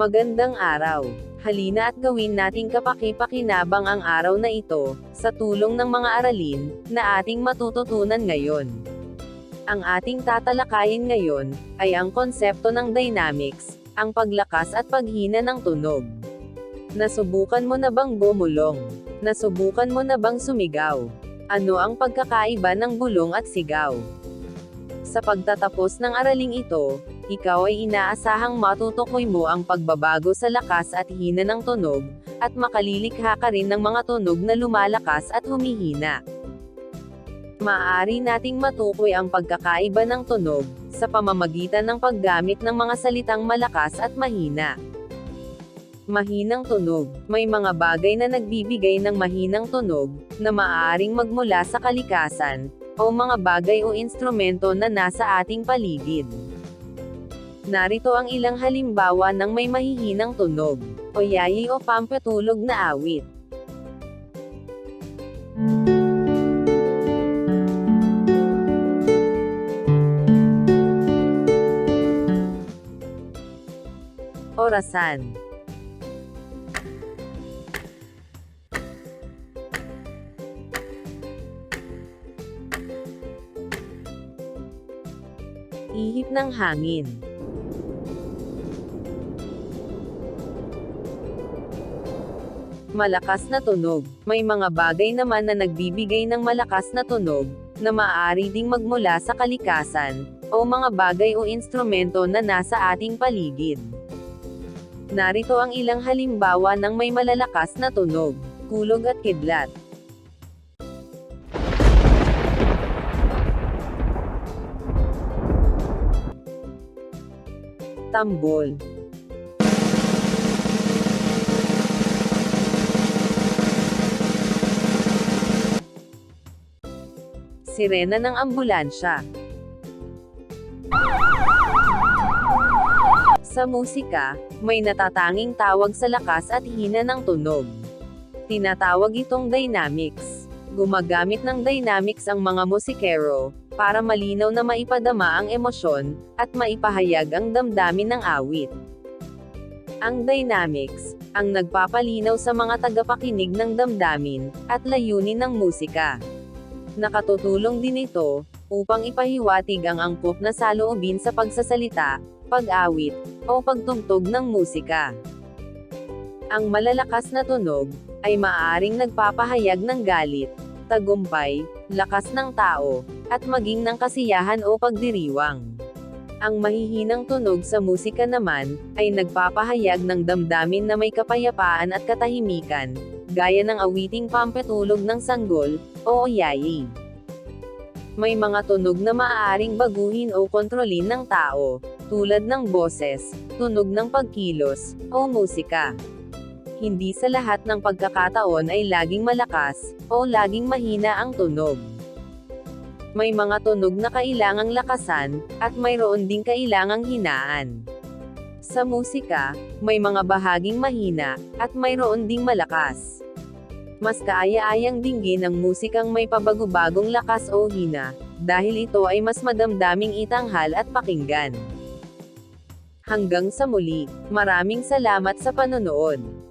Magandang araw. Halina at gawin nating kapaki-pakinabang ang araw na ito, sa tulong ng mga aralin, na ating matututunan ngayon. Ang ating tatalakayin ngayon, ay ang konsepto ng dynamics, ang paglakas at paghina ng tunog. Nasubukan mo na bang bumulong? Nasubukan mo na bang sumigaw? Ano ang pagkakaiba ng bulong at sigaw? Sa pagtatapos ng araling ito, ikaw ay inaasahang matutukoy mo ang pagbabago sa lakas at hina ng tunog, at makalilikha ka rin ng mga tunog na lumalakas at humihina. Maaari nating matukoy ang pagkakaiba ng tunog, sa pamamagitan ng paggamit ng mga salitang malakas at mahina. Mahinang tunog. May mga bagay na nagbibigay ng mahinang tunog, na maaaring magmula sa kalikasan, o mga bagay o instrumento na nasa ating paligid. Narito ang ilang halimbawa ng may mahihinang tunog, o yayi o pampatulog na awit. Orasan Ihip ng hangin Malakas na tunog. May mga bagay naman na nagbibigay ng malakas na tunog, na maaari ding magmula sa kalikasan, o mga bagay o instrumento na nasa ating paligid. Narito ang ilang halimbawa ng may malalakas na tunog, kulog at kidlat. Tambol Sirena ng ambulansya. Sa musika, may natatanging tawag sa lakas at hina ng tunog. Tinatawag itong dynamics. Gumagamit ng dynamics ang mga musikero, para malinaw na maipadama ang emosyon, at maipahayag ang damdamin ng awit. Ang dynamics, ang nagpapalinaw sa mga tagapakinig ng damdamin, at layunin ng musika. Nakatutulong din ito, upang ipahiwatig ang angkop na saloobin sa pagsasalita, pag-awit, o pagtugtog ng musika. Ang malalakas na tunog, ay maaaring nagpapahayag ng galit, tagumpay, lakas ng tao, at maging ng kasiyahan o pagdiriwang. Ang mahihinang tunog sa musika naman, ay nagpapahayag ng damdamin na may kapayapaan at katahimikan, gaya ng awiting pampatulog ng sanggol, o yayi. May mga tunog na maaaring baguhin o kontrolin ng tao, tulad ng boses, tunog ng pagkilos, o musika. Hindi sa lahat ng pagkakataon ay laging malakas, o laging mahina ang tunog. May mga tunog na kailangang lakasan, at mayroon ding kailangang hinaan. Sa musika, may mga bahaging mahina, at mayroon ding malakas. Mas kaaya-ayang dinggin ang musikang may pabago-bagong lakas o hina, dahil ito ay mas madamdaming itanghal at pakinggan. Hanggang sa muli, maraming salamat sa panonood.